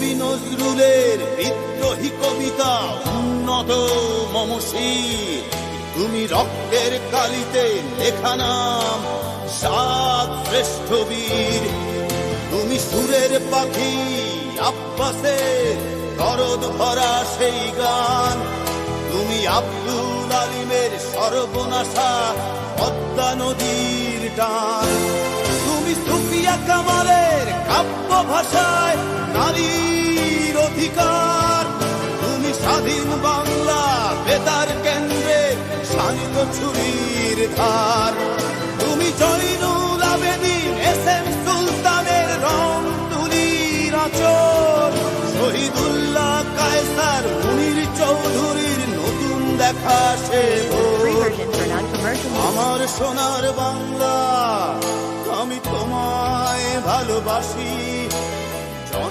কবি নজরুলের বিদ্রোহী কবিতা উন্নত মমশীর তুমি রক্তের কালিতে লেখা নাম, সাত শ্রেষ্ঠ বীর। তুমি সুরের পাখি, আব্বাসের দরদ ভরা সেই গান। তুমি আব্দুল আলিমের সর্বনাশা পদ্মা নদীর টান। তুমি সুফিয়া কামালের কাব্য নারীর অধিকার। তুমি স্বাধীন বাংলা বেতার কেন্দ্রে শানিত ছুরির ধার। তুমি জয়নুল আবেদিন এস এম সুলতানের রং তুলির আচর। শহীদুল্লাহ কায়সার মুনির চৌধুরীর নতুন দেখা সে. আমার সোনার বাংলা আমি তোমায় ভালোবাসি।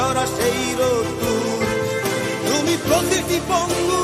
জরা সেই রোদ তুমি প্রতিটি পঙ্গু।